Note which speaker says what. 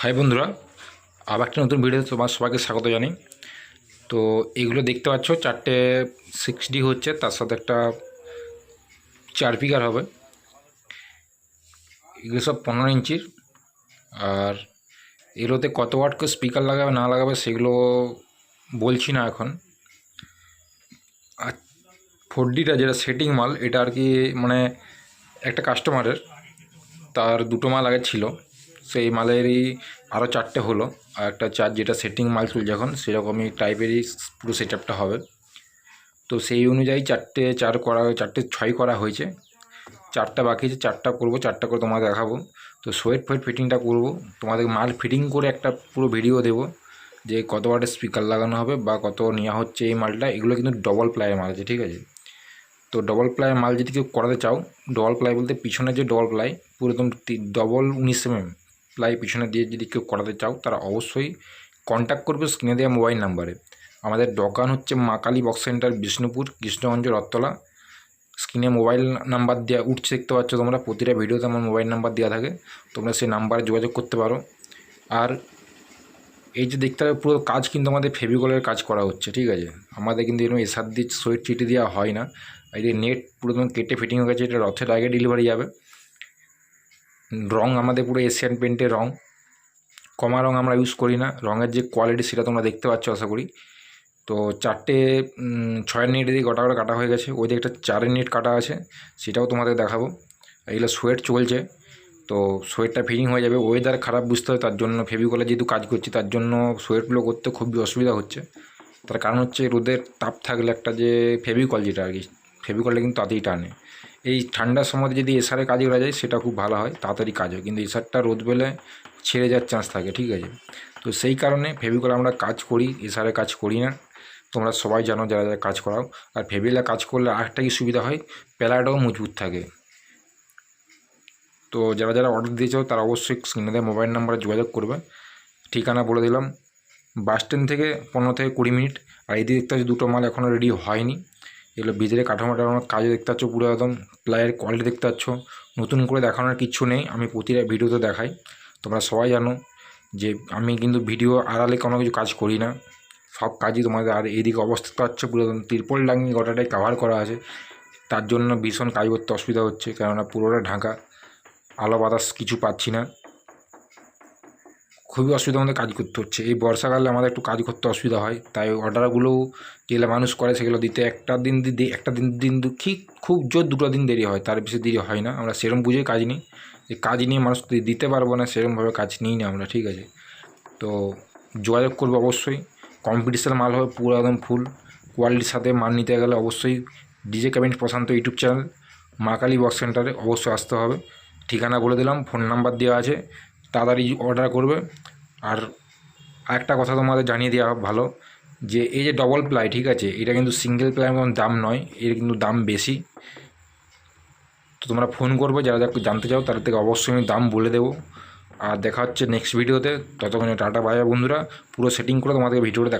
Speaker 1: High বন্ধুরা, আবার একটা নতুন ভিডিওতে তোমার সবাইকে স্বাগত জানাই। তো এগুলো দেখতে পাচ্ছ, চারটে সিক্স ডি হচ্ছে, তার সাথে একটা চার পিকার হবে। এগুলো সব পনেরো ইঞ্চির। আর এগুলোতে কত ওয়াট করে স্পিকার লাগাবে, না লাগাবে, সেগুলো বলছি না এখন। আর ফোর ডিটা যেটা সেটিং মাল, এটা আর কি মানে একটা কাস্টমারের তার দুটো মাল আগে ছিল। সেই মালেরই আরও চারটে হলো। আর একটা চার যেটা সেটিং মাল চলছে এখন, সেরকমই টাইপেরই পুরো সেট হবে। তো সেই অনুযায়ী চারটে চার করা, চারটে ছয় করা হয়েছে। চারটা বাকি আছে, চারটা করব, চারটা করে তোমাদের দেখাবো। তো সোয়েট ফোয়েট ফিটিংটা করব। তোমাদের মাল ফিটিং করে একটা পুরো ভিডিও দেবো, যে কত ওয়াটের স্পিকার লাগানো হবে বা কত নেওয়া হচ্ছে এই মালটা। এগুলো কিন্তু ডবল প্লাইয়ের মাল আছে, ঠিক আছে? তো ডবল প্লাইয়ের মাল যদি কেউ করাতে চাও ডবল প্লাই বলতে পিছনে যে ডবল প্লাই পুরো একদম ডবল উনিশ এম প্লাই পিছনে দিয়ে যদি কেউ করাতে চাও, তারা অবশ্যই কন্ট্যাক্ট করবে স্ক্রিনে দেওয়া মোবাইল নাম্বারে আমাদের দোকান হচ্ছে মা কালী বক্স সেন্টার বিষ্ণুপুর, কৃষ্ণগঞ্জ রথতলা স্ক্রিনে মোবাইল নাম্বার দেওয়া উঠছে, দেখতে পাচ্ছ তোমরা, প্রতিটা ভিডিওতে আমার মোবাইল নাম্বার দেওয়া থাকে। তোমরা সেই নাম্বারে যোগাযোগ করতে পারো। আর এই যে দেখতে হবে পুরো কাজ কিন্তু আমাদের ফেভিকলের কাজ করা হচ্ছে, ঠিক আছে? আমাদের কিন্তু এরকম এসার দিয়ে সুইট চিটি দেওয়া হয় না। এই যে নেট পুরো কেটে ফিটিং হয়ে গেছে, এটা রথের আগে ডেলিভারি যাবে। রং আমাদের পুরো এশিয়ান পেন্টের রং কমা রং আমরা ইউজ করি না। রঙের যে কোয়ালিটি সেটা তোমরা দেখতে পাচ্ছ আশা করি। তো চারটে ছয়ের নেট দিয়ে গোটা করে কাটা হয়ে গেছে। ওই একটা চারের নেট কাটা আছে, সেটাও তোমাদের দেখাবো। এগুলো সোয়েট চলছে। তো সোয়েটটা ফিটিং হয়ে যাবে। ওয়েদার খারাপ বুঝতে হবে, তার জন্য ফেভিকলে যেহেতু কাজ করছি, তার জন্য সোয়েটগুলো করতে খুবই অসুবিধা হচ্ছে। তার কারণ হচ্ছে রোদের তাপ থাকলে একটা যে ফেভিকল যেটা আর কি ফেভিকলটা কিন্তু তাড়াতাড়ি টানে। এই ঠান্ডার সময় যদি এসারে কাজ করা যায়, সেটা খুব ভালো হয়, তাড়াতাড়ি কাজ হয়। কিন্তু এসারটা রোদ পেলে ছেড়ে যাওয়ার চান্স থাকে, ঠিক আছে? তো সেই কারণে ফেভিকল আমরা কাজ করি, এসারে কাজ করি না। তোমরা সবাই জানো যারা যারা কাজ করাও। আর ফেভিলা কাজ করলে আরেকটা কি সুবিধা হয়? প্যালাটাও মজবুত থাকে। তো যারা যারা অর্ডার দিয়েছ, তারা অবশ্যই স্ক্রিনে দেওয়া মোবাইল নাম্বারে যোগাযোগ করবে। ঠিকানা বলে দিলাম। বাস স্ট্যান্ড থেকে পনেরো থেকে কুড়ি মিনিট। আর এই দেখতে দুটো মাল এখনও রেডি হয়নি। এগুলো ভিতরে কাঠামো টাঠামো কাজে দেখতে পাচ্ছ, পুরো একদম প্লাইয়ের কোয়ালিটি দেখতে পাচ্ছ। নতুন করে দেখানোর কিচ্ছু নেই, আমি প্রতিটা ভিডিওতে দেখাই। তোমরা সবাই জানো যে আমি কিন্তু ভিডিও আড়ালে কোনো কিছু কাজ করি না। সব কাজই তোমাদের আর এইদিকে অবস্থা পাচ্ছ, পুরো একদম তিরপল লাগিয়ে গোটাটাই কাভার করা আছে। তার জন্য ভীষণ কাজ করতে অসুবিধা হচ্ছে, কেননা পুরোটা ঢাকা। আলো বাতাস কিছু পাচ্ছি না। খুবই অসুবিধার মধ্যে কাজ করতে হচ্ছে। এই বর্ষাকালে আমাদের একটু কাজ করতে অসুবিধা হয়, তাই অর্ডারগুলোও যেগুলো মানুষ করে সেগুলো দিতে একটা দিন দি একটা দিন দিন দু- কি খুব জোর দুটো দিন দেরি হয়, তার বেশি দেরি হয় না। আমরা সেরম বুঝেই কাজ নিই, যে কাজ নিয়ে মানুষ দিতে পারব না সেরকমভাবে কাজ নিই না আমরা, ঠিক আছে? তো যোগাযোগ করবে অবশ্যই। কম্পিটিশান মাল হবে পুরো একদম ফুল কোয়ালিটির সাথে মাল নিতে গেলে অবশ্যই DJ cabinet Prashanta YouTube channel Ma Kali box সেন্টারে অবশ্যই আসতে হবে। ঠিকানা বলে দিলাম ফোন নাম্বার দেওয়া আছে। তাড়াতাড়ি অর্ডার করবে। আর একটা কথা তোমাদের জানিয়ে দেওয়া ভালো, যে এই যে ডবল প্লাই ঠিক আছে? এটা কিন্তু সিঙ্গেল প্লাই মতন দাম নয়, এর কিন্তু দাম বেশি। তো তোমরা ফোন করবে, যারা যা জানতে চাও, তাদের থেকে অবশ্যই আমি দাম বলে দেবো। আর দেখা হচ্ছে নেক্সট ভিডিওতে ততক্ষণে টাটা বাই বন্ধুরা। পুরো সেটিং করে তোমাদের ভিডিওটা